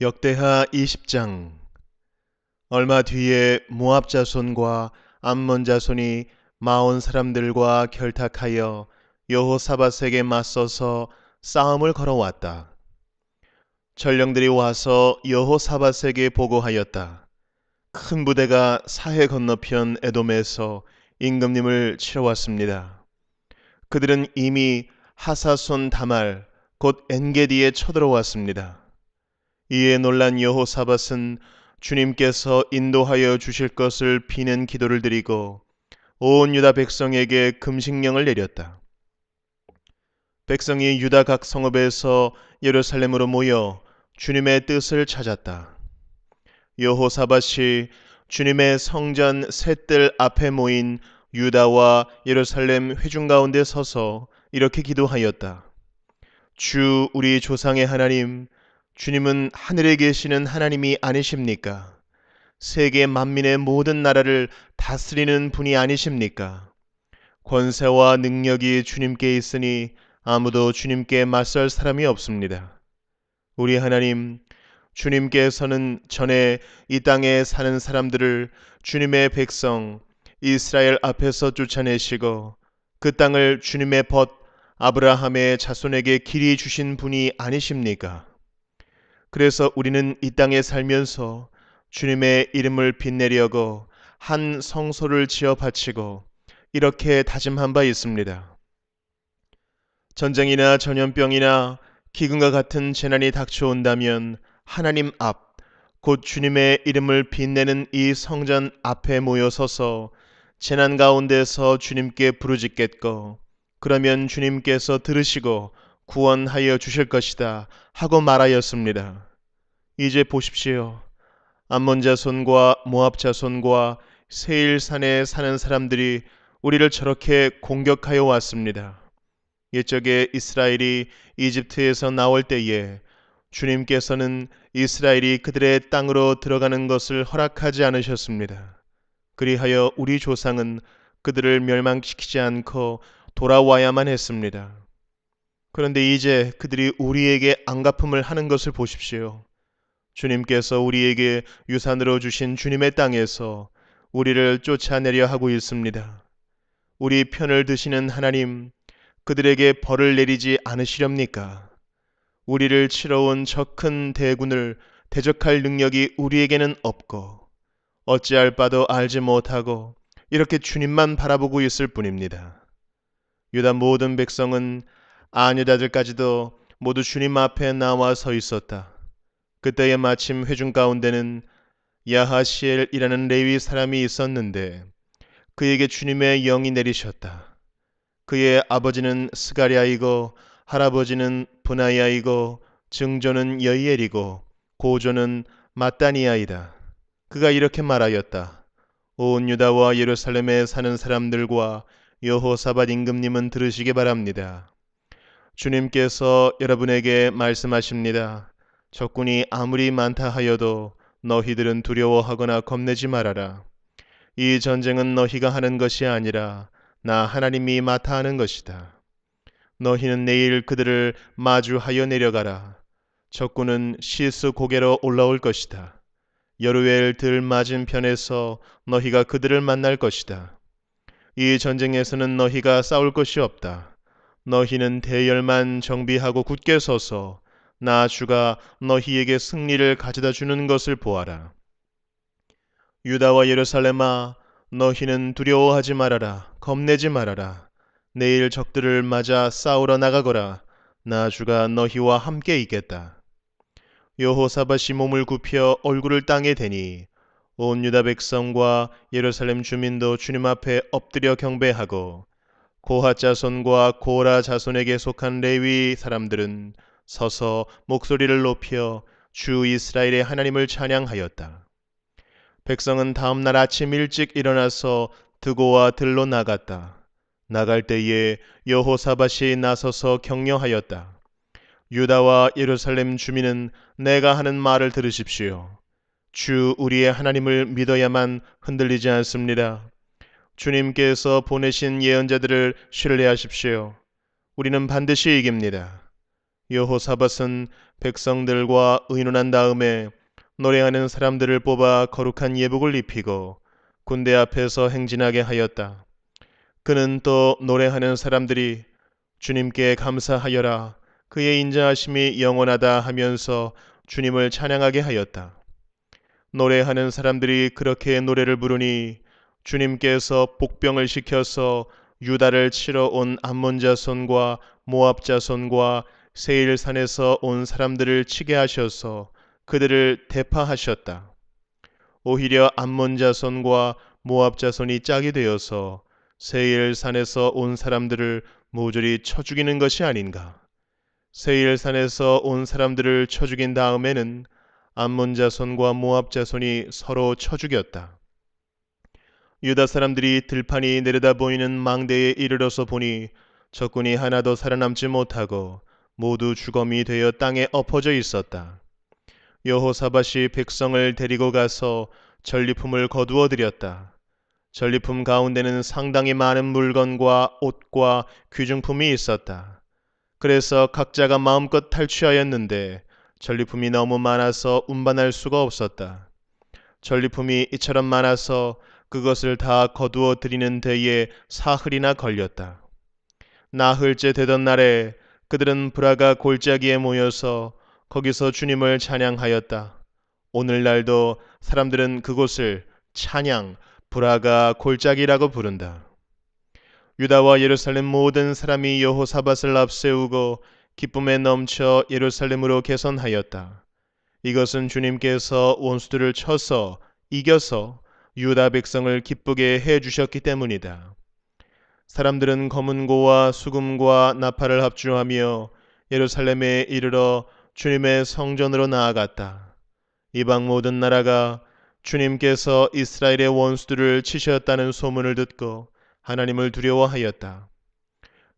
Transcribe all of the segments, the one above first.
역대하 20장 얼마 뒤에 모압 자손과 암몬 자손이 마온 사람들과 결탁하여 여호사밧에게 맞서서 싸움을 걸어왔다. 전령들이 와서 여호사밧에게 보고하였다. 큰 부대가 사해 건너편 에돔에서 임금님을 치러 왔습니다. 그들은 이미 하사손 다말 곧 엔게디에 쳐들어왔습니다. 이에 놀란 여호사밧은 주님께서 인도하여 주실 것을 비는 기도를 드리고 온 유다 백성에게 금식령을 내렸다. 백성이 유다 각 성읍에서 예루살렘으로 모여 주님의 뜻을 찾았다. 여호사밧이 주님의 성전 셋들 앞에 모인 유다와 예루살렘 회중 가운데 서서 이렇게 기도하였다. 주 우리 조상의 하나님, 주님은 하늘에 계시는 하나님이 아니십니까? 세계 만민의 모든 나라를 다스리는 분이 아니십니까? 권세와 능력이 주님께 있으니 아무도 주님께 맞설 사람이 없습니다. 우리 하나님, 주님께서는 전에 이 땅에 사는 사람들을 주님의 백성 이스라엘 앞에서 쫓아내시고 그 땅을 주님의 벗 아브라함의 자손에게 길이 주신 분이 아니십니까? 그래서 우리는 이 땅에 살면서 주님의 이름을 빛내려고 한 성소를 지어 바치고 이렇게 다짐한 바 있습니다. 전쟁이나 전염병이나 기근과 같은 재난이 닥쳐온다면 하나님 앞, 곧 주님의 이름을 빛내는 이 성전 앞에 모여 서서 재난 가운데서 주님께 부르짖겠고 그러면 주님께서 들으시고 구원하여 주실 것이다 하고 말하였습니다. 이제 보십시오. 암몬 자손과 모압 자손과 세일 산에 사는 사람들이 우리를 저렇게 공격하여 왔습니다. 옛적에 이스라엘이 이집트에서 나올 때에 주님께서는 이스라엘이 그들의 땅으로 들어가는 것을 허락하지 않으셨습니다. 그리하여 우리 조상은 그들을 멸망시키지 않고 돌아와야만 했습니다. 그런데 이제 그들이 우리에게 안갚음을 하는 것을 보십시오. 주님께서 우리에게 유산으로 주신 주님의 땅에서 우리를 쫓아내려 하고 있습니다. 우리 편을 드시는 하나님, 그들에게 벌을 내리지 않으시렵니까? 우리를 치러 온 저 큰 대군을 대적할 능력이 우리에게는 없고 어찌할 바도 알지 못하고 이렇게 주님만 바라보고 있을 뿐입니다. 유다 모든 백성은 아녀자들까지도 모두 주님 앞에 나와 서 있었다. 그때에 마침 회중 가운데는 야하시엘이라는 레위 사람이 있었는데 그에게 주님의 영이 내리셨다. 그의 아버지는 스가리아이고 할아버지는 분하야이고 증조는 여이엘이고 고조는 마따니아이다. 그가 이렇게 말하였다. 온 유다와 예루살렘에 사는 사람들과 여호사밧 임금님은 들으시기 바랍니다. 주님께서 여러분에게 말씀하십니다. 적군이 아무리 많다 하여도 너희들은 두려워하거나 겁내지 말아라. 이 전쟁은 너희가 하는 것이 아니라 나 하나님이 맡아 하는 것이다. 너희는 내일 그들을 마주하여 내려가라. 적군은 시스 고개로 올라올 것이다. 여루엘 들 맞은편에서 너희가 그들을 만날 것이다. 이 전쟁에서는 너희가 싸울 것이 없다. 너희는 대열만 정비하고 굳게 서서 나 주가 너희에게 승리를 가져다 주는 것을 보아라. 유다와 예루살렘아 너희는 두려워하지 말아라 겁내지 말아라 내일 적들을 맞아 싸우러 나가거라 나 주가 너희와 함께 있겠다. 여호사밧이 몸을 굽혀 얼굴을 땅에 대니 온 유다 백성과 예루살렘 주민도 주님 앞에 엎드려 경배하고 고하 자손과 고라 자손에게 속한 레위 사람들은 서서 목소리를 높여 주 이스라엘의 하나님을 찬양하였다. 백성은 다음 날 아침 일찍 일어나서 드고와 들로 나갔다. 나갈 때에 여호사밧이 나서서 격려하였다. 유다와 예루살렘 주민은 내가 하는 말을 들으십시오. 주 우리의 하나님을 믿어야만 흔들리지 않습니다. 주님께서 보내신 예언자들을 신뢰하십시오. 우리는 반드시 이깁니다. 여호사밧은 백성들과 의논한 다음에 노래하는 사람들을 뽑아 거룩한 예복을 입히고 군대 앞에서 행진하게 하였다. 그는 또 노래하는 사람들이 주님께 감사하여라 그의 인자하심이 영원하다 하면서 주님을 찬양하게 하였다. 노래하는 사람들이 그렇게 노래를 부르니 주님께서 복병을 시켜서 유다를 치러 온 암몬 자손과 모압 자손과 세일 산에서 온 사람들을 치게 하셔서 그들을 대파하셨다. 오히려 암몬 자손과 모압 자손이 짝이 되어서 세일 산에서 온 사람들을 모조리 쳐 죽이는 것이 아닌가. 세일 산에서 온 사람들을 쳐 죽인 다음에는 암몬 자손과 모압 자손이 서로 쳐 죽였다. 유다 사람들이 들판이 내려다 보이는 망대에 이르러서 보니 적군이 하나도 살아남지 못하고 모두 주검이 되어 땅에 엎어져 있었다. 여호사밧이 백성을 데리고 가서 전리품을 거두어 드렸다. 전리품 가운데는 상당히 많은 물건과 옷과 귀중품이 있었다. 그래서 각자가 마음껏 탈취하였는데 전리품이 너무 많아서 운반할 수가 없었다. 전리품이 이처럼 많아서 그것을 다 거두어 드리는 데에 사흘이나 걸렸다. 나흘째 되던 날에 그들은 브라가 골짜기에 모여서 거기서 주님을 찬양하였다. 오늘날도 사람들은 그곳을 찬양, 브라가 골짜기라고 부른다. 유다와 예루살렘 모든 사람이 여호사밧을 앞세우고 기쁨에 넘쳐 예루살렘으로 개선하였다. 이것은 주님께서 원수들을 쳐서 이겨서 유다 백성을 기쁘게 해 주셨기 때문이다. 사람들은 검은 고와 수금과 나팔을 합주하며 예루살렘에 이르러 주님의 성전으로 나아갔다. 이방 모든 나라가 주님께서 이스라엘의 원수들을 치셨다는 소문을 듣고 하나님을 두려워하였다.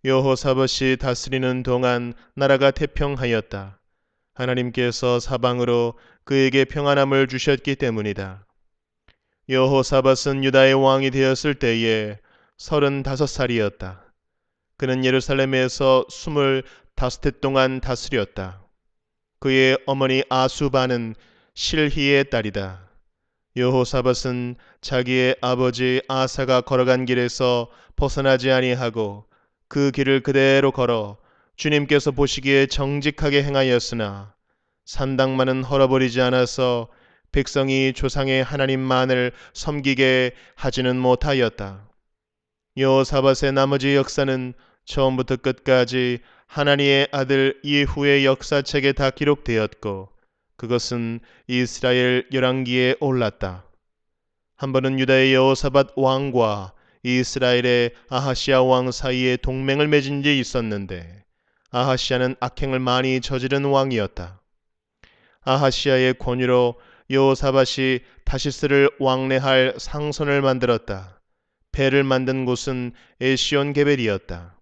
여호사밧이 다스리는 동안 나라가 태평하였다. 하나님께서 사방으로 그에게 평안함을 주셨기 때문이다. 여호사밧은 유다의 왕이 되었을 때에 서른다섯 살이었다. 그는 예루살렘에서 스물 다섯 해 동안 다스렸다. 그의 어머니 아수바는 실히의 딸이다. 여호사밧은 자기의 아버지 아사가 걸어간 길에서 벗어나지 아니하고 그 길을 그대로 걸어 주님께서 보시기에 정직하게 행하였으나 산당만은 헐어버리지 않아서 백성이 조상의 하나님만을 섬기게 하지는 못하였다. 여호사밧의 나머지 역사는 처음부터 끝까지 하나님의 아들 예후의 역사책에 다 기록되었고 그것은 이스라엘 열왕기에 올랐다. 한 번은 유다의 여호사밧 왕과 이스라엘의 아하시아 왕 사이에 동맹을 맺은 지 있었는데 아하시아는 악행을 많이 저지른 왕이었다. 아하시아의 권유로 여호사밧이 다시스를 왕래할 상선을 만들었다. 배를 만든 곳은 에시온 게벨이었다.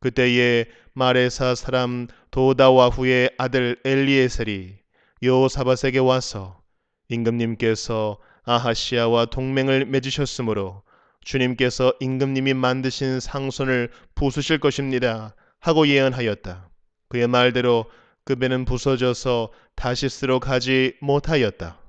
그때에 마레사 사람 도다와후의 아들 엘리에셀이 여호사밧에게 와서 임금님께서 아하시아와 동맹을 맺으셨으므로 주님께서 임금님이 만드신 상손을 부수실 것입니다. 하고 예언하였다. 그의 말대로 그 배는 부서져서 다시스로 가지 못하였다.